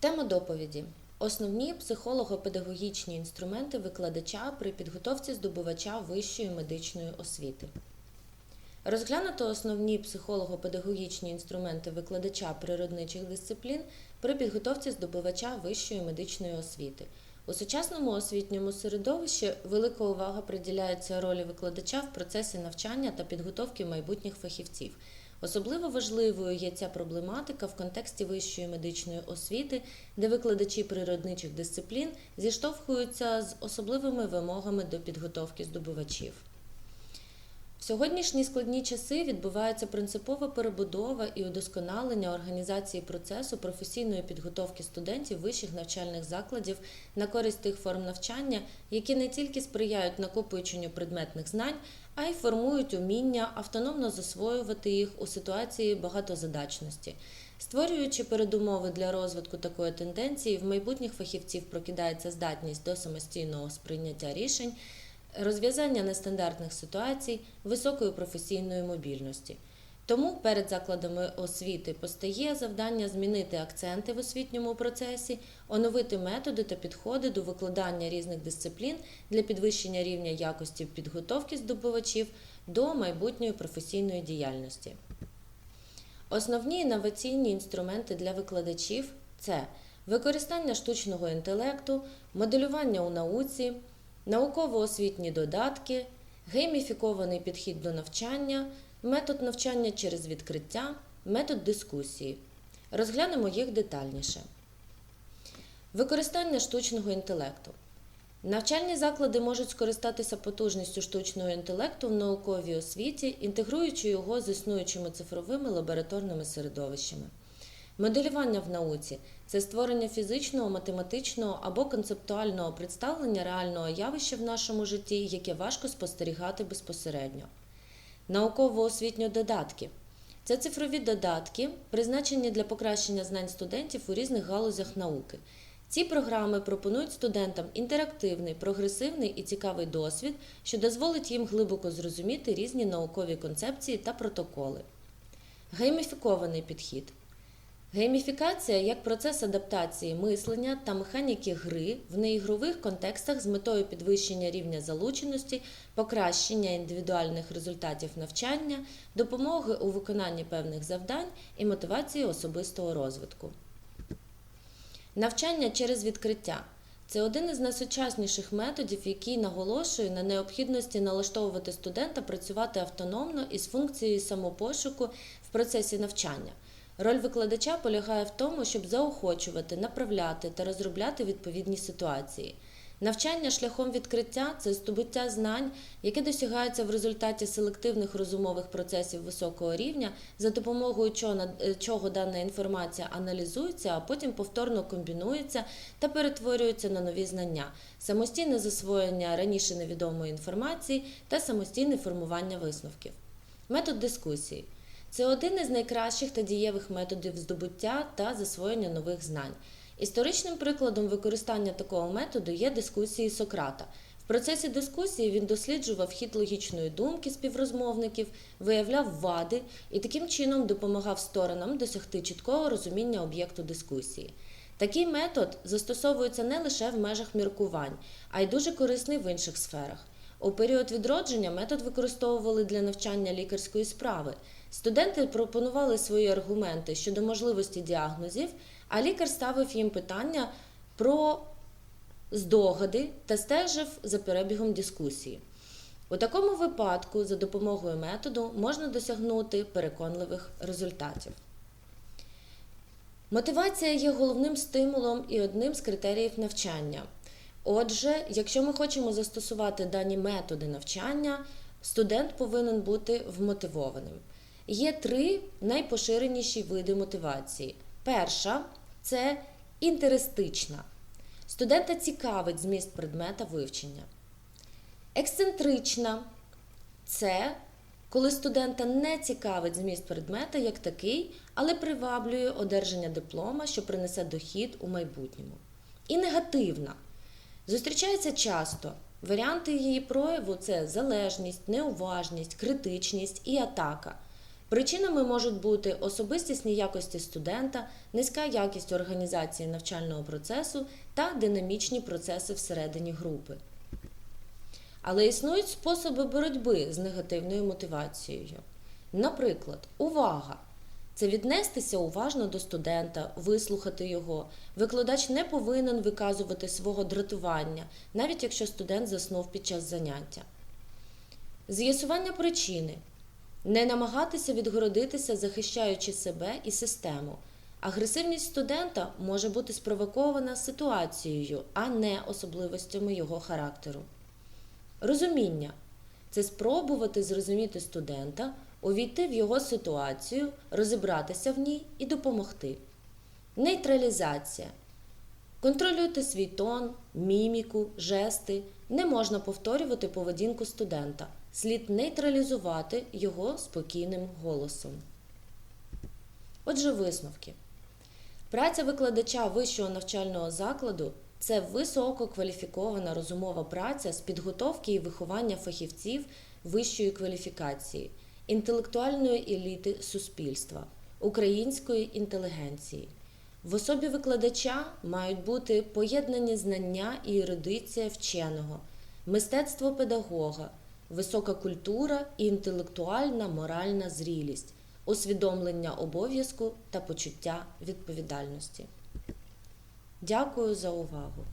Тема доповіді: Основні психолого-педагогічні інструменти викладача при підготовці здобувача вищої медичної освіти. Розглянуто основні психолого-педагогічні інструменти викладача природничих дисциплін при підготовці здобувача вищої медичної освіти. У сучасному освітньому середовищі велика увага приділяється ролі викладача в процесі навчання та підготовки майбутніх фахівців. Особливо важливою є ця проблематика в контексті вищої медичної освіти, де викладачі природничих дисциплін зіштовхуються з особливими вимогами до підготовки здобувачів. Сьогоднішні складні часи відбувається принципова перебудова і удосконалення організації процесу професійної підготовки студентів вищих навчальних закладів на користь тих форм навчання, які не тільки сприяють накопиченню предметних знань, а й формують уміння автономно засвоювати їх у ситуації багатозадачності. Створюючи передумови для розвитку такої тенденції, в майбутніх фахівців прокидається здатність до самостійного сприйняття рішень, розв'язання нестандартних ситуацій, високої професійної мобільності. Тому перед закладами освіти постає завдання змінити акценти в освітньому процесі, оновити методи та підходи до викладання різних дисциплін для підвищення рівня якості підготовки здобувачів до майбутньої професійної діяльності. Основні інноваційні інструменти для викладачів це використання штучного інтелекту, моделювання у науці, науково-освітні додатки, гейміфікований підхід до навчання, метод навчання через відкриття, метод дискусії. Розглянемо їх детальніше. Використання штучного інтелекту. Навчальні заклади можуть скористатися потужністю штучного інтелекту в науковій освіті, інтегруючи його з існуючими цифровими лабораторними середовищами. Моделювання в науці це створення фізичного, математичного або концептуального представлення реального явища в нашому житті, яке важко спостерігати безпосередньо. Науково-освітньо додатки це цифрові додатки, призначені для покращення знань студентів у різних галузях науки. Ці програми пропонують студентам інтерактивний, прогресивний і цікавий досвід, що дозволить їм глибоко зрозуміти різні наукові концепції та протоколи. Гейміфікований підхід. Гейміфікація як процес адаптації мислення та механіки гри в неігрових контекстах з метою підвищення рівня залученості, покращення індивідуальних результатів навчання, допомоги у виконанні певних завдань і мотивації особистого розвитку. Навчання через відкриття це один із найсучасніших методів, який наголошує на необхідності налаштовувати студента працювати автономно із функцією самопошуку в процесі навчання. Роль викладача полягає в тому, щоб заохочувати, направляти та розробляти відповідні ситуації. Навчання шляхом відкриття це здобуття знань, яке досягається в результаті селективних розумових процесів високого рівня, за допомогою чого дана інформація аналізується, а потім повторно комбінується та перетворюється на нові знання, самостійне засвоєння раніше невідомої інформації та самостійне формування висновків. Метод дискусії. Це один із найкращих та дієвих методів здобуття та засвоєння нових знань. Історичним прикладом використання такого методу є дискусії Сократа. В процесі дискусії він досліджував хід логічної думки співрозмовників, виявляв вади і таким чином допомагав сторонам досягти чіткого розуміння об'єкту дискусії. Такий метод застосовується не лише в межах міркувань, а й дуже корисний в інших сферах. У період відродження метод використовували для навчання лікарської справи. Студенти пропонували свої аргументи щодо можливості діагнозів, а лікар ставив їм питання про здогади та стежив за перебігом дискусії. У такому випадку, за допомогою методу, можна досягнути переконливих результатів. Мотивація є головним стимулом і одним з критеріїв навчання. Отже, якщо ми хочемо застосувати дані методи навчання, студент повинен бути вмотивованим. Є три найпоширеніші види мотивації. Перша це інтерестична. Студента цікавить зміст предмета вивчення. Ексцентрична це коли студента не цікавить зміст предмета як такий, але приваблює одержання диплома, що принесе дохід у майбутньому. І негативна. Зустрічається часто. Варіанти її прояву це залежність, неуважність, критичність і атака. Причинами можуть бути особистісні якості студента, низька якість організації навчального процесу та динамічні процеси всередині групи. Але існують способи боротьби з негативною мотивацією. Наприклад, увага. Це віднестися уважно до студента, вислухати його. Викладач не повинен виказувати свого дратування, навіть якщо студент заснув під час заняття. З'ясування причини. Не намагатися відгородитися, захищаючи себе і систему. Агресивність студента може бути спровокована ситуацією, а не особливостями його характеру. Розуміння це спробувати зрозуміти студента, увійти в його ситуацію, розібратися в ній і допомогти. Нейтралізація. Контролюйте свій тон, міміку, жести. Не можна повторювати поведінку студента. Слід нейтралізувати його спокійним голосом. Отже, висновки. Праця викладача вищого навчального закладу це висококваліфікована розумова праця з підготовки і виховання фахівців вищої кваліфікації, інтелектуальної еліти суспільства, української інтелігенції. В особі викладача мають бути поєднані знання і ерудиція вченого, мистецтво педагога, висока культура і інтелектуальна моральна зрілість, усвідомлення обов'язку та почуття відповідальності. Дякую за увагу!